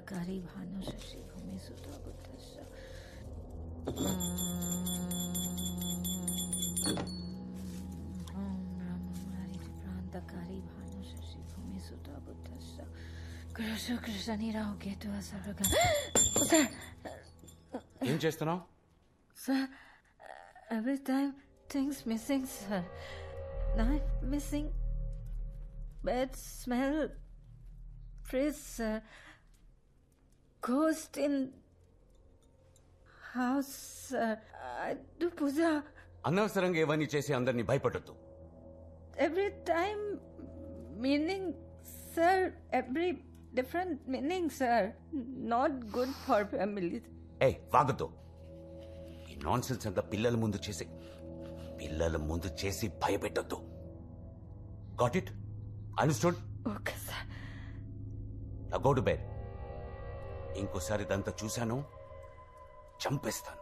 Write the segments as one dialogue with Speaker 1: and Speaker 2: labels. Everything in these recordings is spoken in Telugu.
Speaker 1: ప్రాంతకారి భాను శశి భూమి సుత బుద్ధస్య ఓం బ్రహ్మరి ప్రాంతకారి భాను శశి భూమి సుత బుద్ధస్య కృష్ణ కృష్ణ నీరావు కేతు అసలుగా సార్
Speaker 2: ఏం చేస్తున్నావు
Speaker 1: Sir, every time things missing, sir. Knife missing, bed smell, fridge, sir. Ghost in house, sir. I do puja
Speaker 2: అనవసరంగా ఇవన్నీ చేసి అందరినీ భయపడద్దు
Speaker 1: every time. Meaning, sir, every different meaning, sir. Not good for families.
Speaker 2: ఏ వాగద్దు ఈ నాన్ సెన్స్ అంతా పిల్లల ముందు చేసి పిల్లల ముందు చేసి భయపెట్టద్దు got it understood
Speaker 1: Okay, sir.
Speaker 2: Go to bed ఇంకోసారి ఇదంతా చూశాను చంపేస్తాను.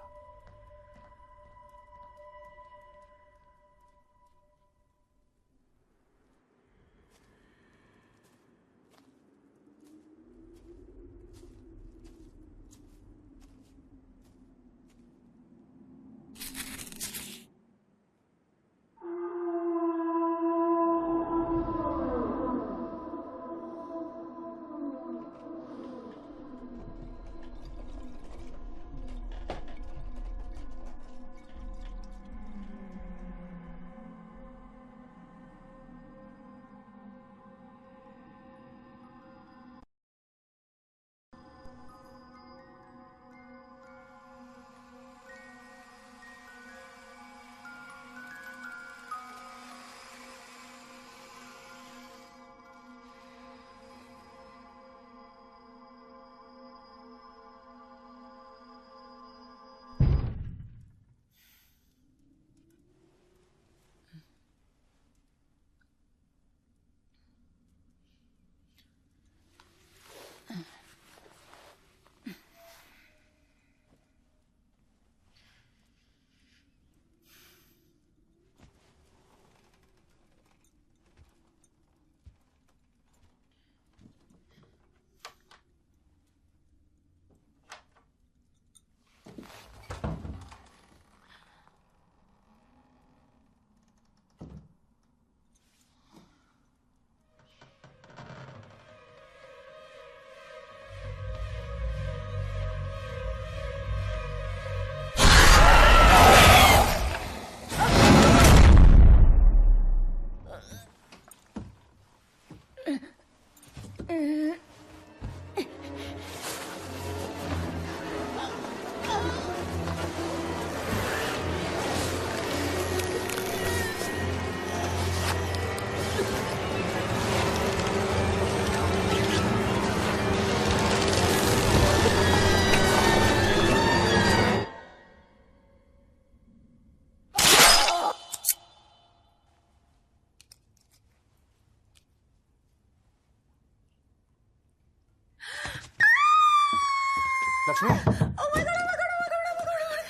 Speaker 3: లక్ష్మి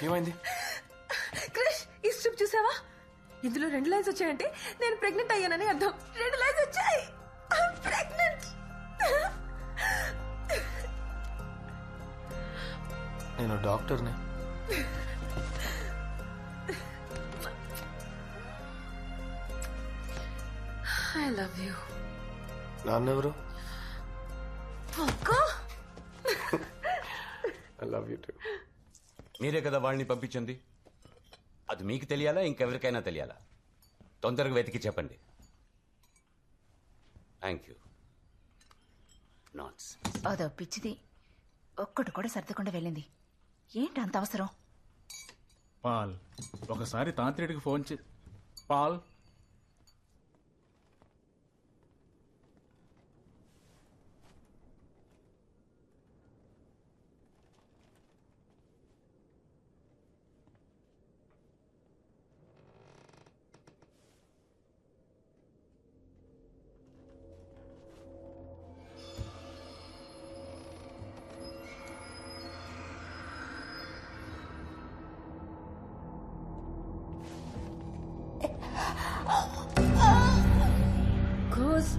Speaker 3: ఏమైంది?
Speaker 4: క్రిష్ ఈ స్ట్రిప్ చూసావా? ఇందులో రెండు లైన్స్ వచ్చాయంటే నేను ప్రెగ్నెంట్ అయ్యానని అర్థం. రెండు లైన్స్ వచ్చాయి. ప్రెగ్నెంట్
Speaker 3: నేను డాక్టర్ని.
Speaker 4: ఐ లవ్ యూ
Speaker 3: నాన్నెవరు? లవ్ యూ టూ
Speaker 2: మీరే కదా వాళ్ళని పంపించింది? అది మీకు తెలియాలా ఇంకెవరికైనా తెలియాలా? తొందరగా వెతికి చెప్పండి. థ్యాంక్ యూ నాట్స్
Speaker 5: అదో పిచ్చిది. ఒక్కటి కూడా సర్దకుండా వెళ్ళింది. ఏంటి అంత అవసరం?
Speaker 6: పాల్ ఒకసారి తాంత్రిడికి ఫోన్ చే Paul?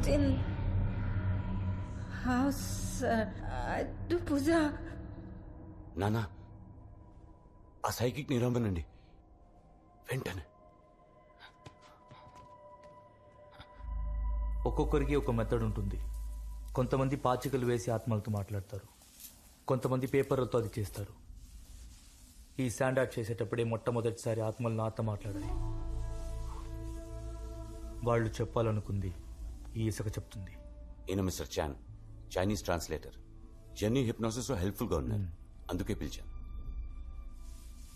Speaker 1: Ghost in house. Uh, puja
Speaker 2: నానా ఆ సైకిక్ నిరమ్మనండి వెంటనే.
Speaker 7: ఒక్కొక్కరికి ఒక మెథడ్ ఉంటుంది. కొంతమంది పాచికలు వేసి ఆత్మలతో మాట్లాడతారు. కొంతమంది పేపర్లతో అది చేస్తారు. ఈ స్టాండ్ అవుట్ చేసేటప్పుడే మొట్టమొదటిసారి ఆత్మలు నాతో మాట్లాడాయి వాళ్ళు చెప్పాలనుకుంది ఈ ఇసుక చెప్తుంది.
Speaker 2: నేను mister Chan Chinese translator. Journey హిప్నాసిస్లో హెల్ప్ఫుల్గా ఉన్నారు. అందుకే పిలిచాను.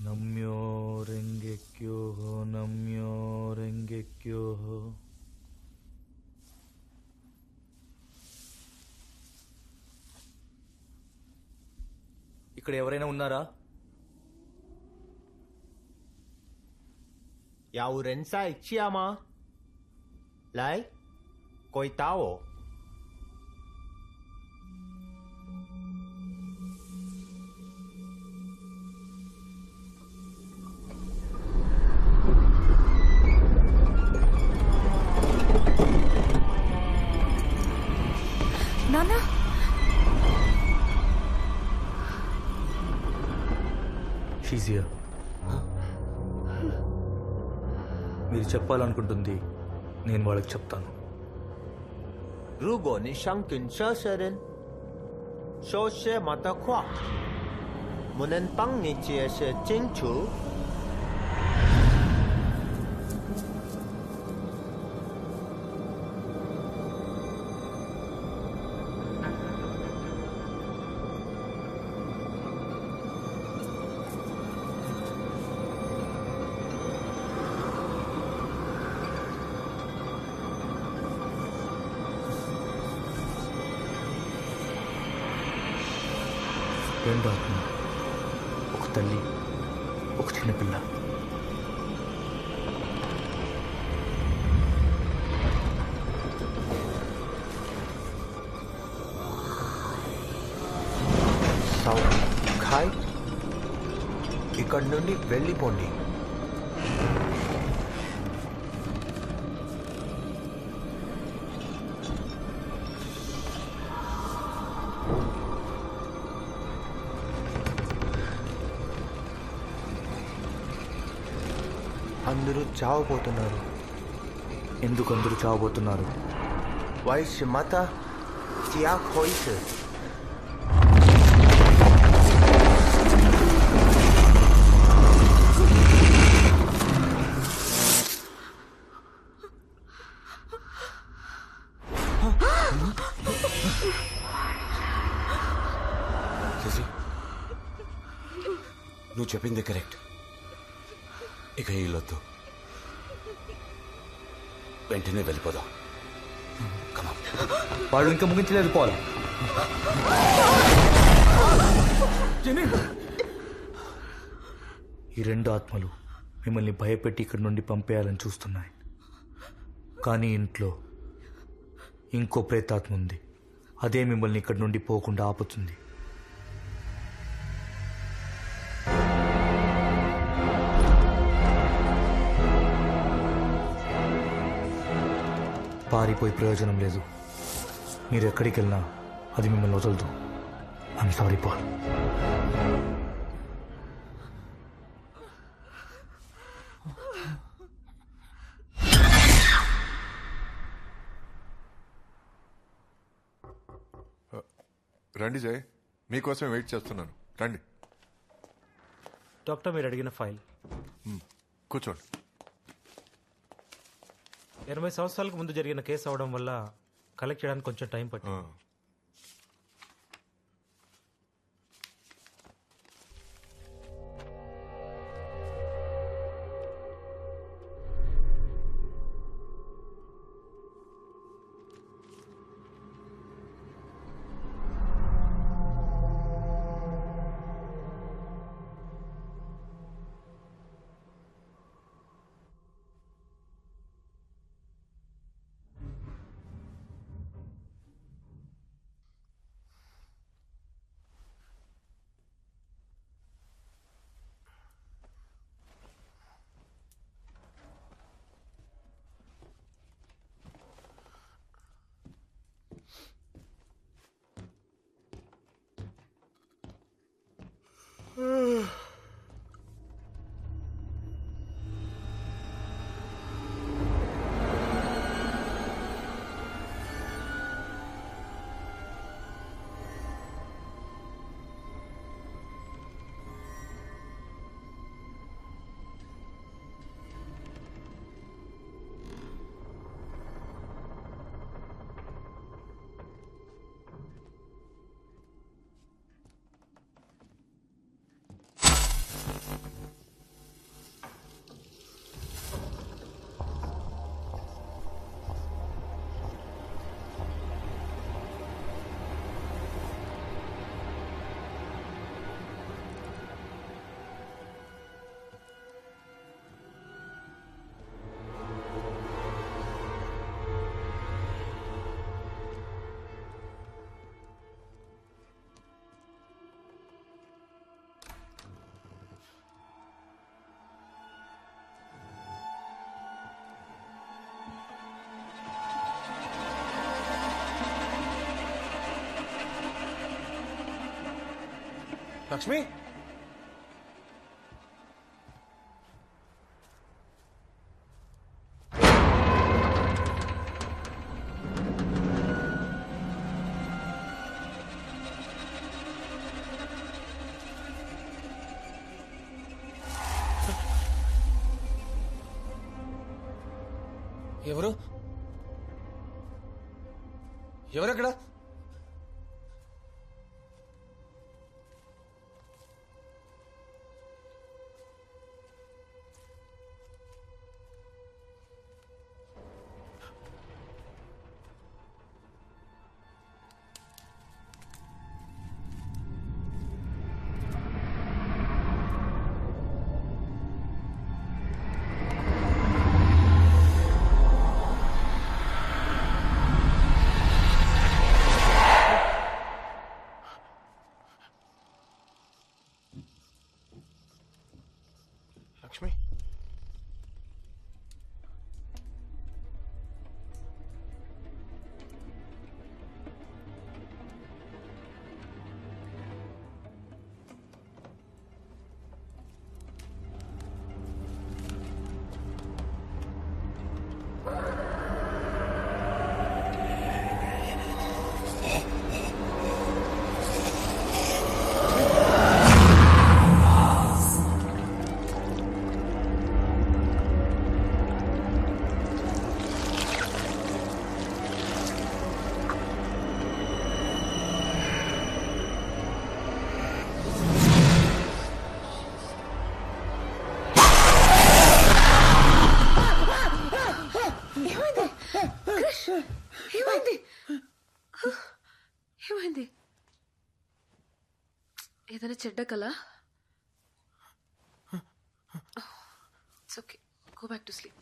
Speaker 7: నమ్యో రెంగెక్యో నమ్యో రెంగెక్యో ఇక్కడ ఎవరైనా ఉన్నారా?
Speaker 8: యావు రెంసా ఇచ్చియామా? Like Coitao.
Speaker 4: నాన్న
Speaker 7: షీజ్ హియర్ మీరు చెప్పాలనుకుంటుంది నేను వాళ్ళకి చెప్తాను.
Speaker 8: 如果你想跟这些人说些么的话，我能帮你解释清楚。
Speaker 7: రెండు ఆత్మ ఒక తల్లి ఒక చిన్నపిల్ల.
Speaker 8: సౌండ్ ఖాయ్ ఇక్కడి నుండి వెళ్ళిపోండి. చావబోతున్నారు.
Speaker 7: ఎందుకు అందరూ చావబోతున్నారు?
Speaker 8: వయస్
Speaker 2: మత నువ్వు చెప్పింది కరెక్ట్. ఇక ఈ వెంటనే వెళ్ళిపోదాం. కమా
Speaker 7: వాళ్ళు ఇంకా ముగించలేదు పోవాలి. ఈ రెండు ఆత్మలు మిమ్మల్ని భయపెట్టి ఇక్కడి నుండి పంపేయాలని చూస్తున్నాయి. కానీ ఇంట్లో ఇంకో ప్రేతాత్మ ఉంది. అదే మిమ్మల్ని ఇక్కడి నుండి పోకుండా ఆపుతుంది. పారిపోయి ప్రయోజనం లేదు. మీరు ఎక్కడికి వెళ్ళినా అది మిమ్మల్ని వదలదు. ఐమ్ సారీ పాల్
Speaker 9: రండి జయ్. మీకోసం వెయిట్ చేస్తున్నాను. రండి.
Speaker 7: డాక్టర్ మీరు అడిగిన ఫైల్.
Speaker 9: కూర్చోండి.
Speaker 7: ఎనభై సంవత్సరాలకు ముందు జరిగిన కేసు అవడం వల్ల కలెక్ట్ చేయడానికి కొంచెం టైం పట్టింది.
Speaker 3: లక్ష్మి? ఎవరు? ఎవరక్కడ?
Speaker 4: ఏదైనా చెడ్డ కల? Okay go back to sleep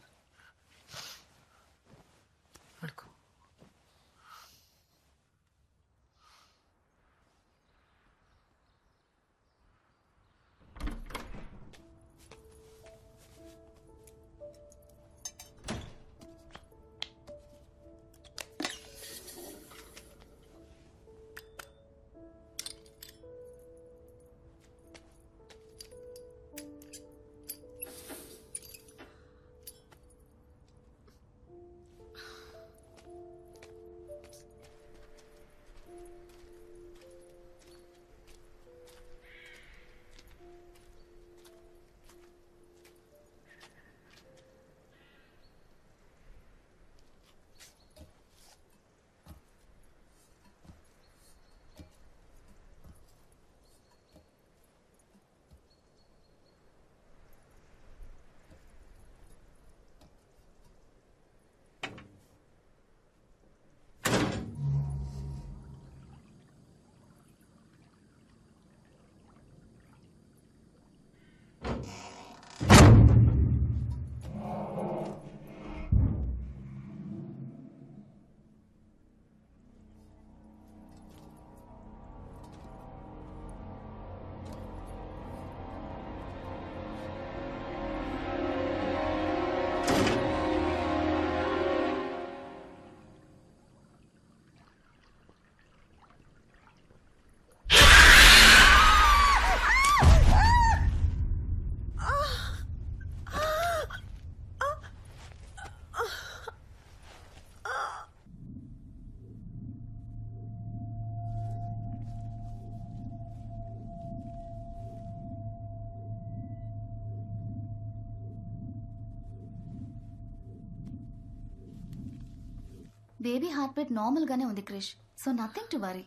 Speaker 10: baby heart beat normal గానే ఉంది Krish. So nothing to worry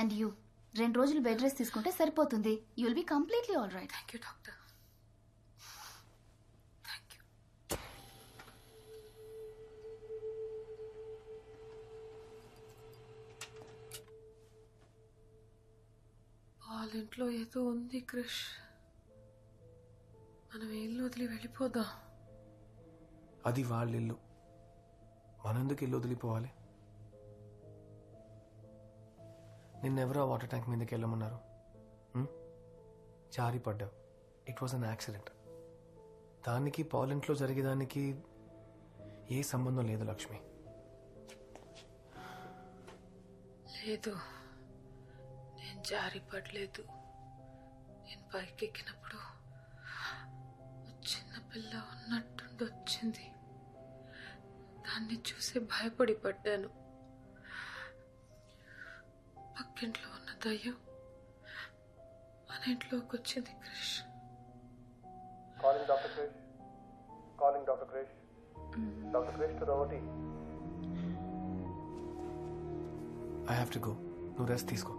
Speaker 10: and you రెండు రోజులు బెడ్ రెస్ట్ తీసుకుంటే సరిపోతుంది. You will be completely all right
Speaker 4: thank you doctor thank you వాళ్ళ ఇంట్లో ఏదో ఉంది క్రిష్. మనం ఇల్లు వదిలి వెళ్ళిపోదాం.
Speaker 3: అది వాళ్ళ ఇల్లు. మనందుకు ఇల్లు వదిలిపోవాలి? నిన్నెవరో ఆ వాటర్ ట్యాంక్ మీదకి వెళ్ళమన్నారు. జారి పడ్డావు ఇట్ వాజ్ అన్ యాక్సిడెంట్ దానికి పాలెంట్లో జరిగేదానికి ఏ సంబంధం లేదు లక్ష్మి.
Speaker 4: లేదు. నేను జారి పడలేదు పైకెక్కినప్పుడు చిన్నపిల్ల ఉన్నట్టుండి వచ్చింది దాన్ని చూసి భయపడి పడ్డాను పక్కింట్లో ఉన్న దయ్యం మన ఇంట్లోకి వచ్చింది Krish.
Speaker 3: Calling doctor Krish calling doctor Krish doctor Krish to రవటి I have to go నువ్వు రెస్ట్ తీసుకో.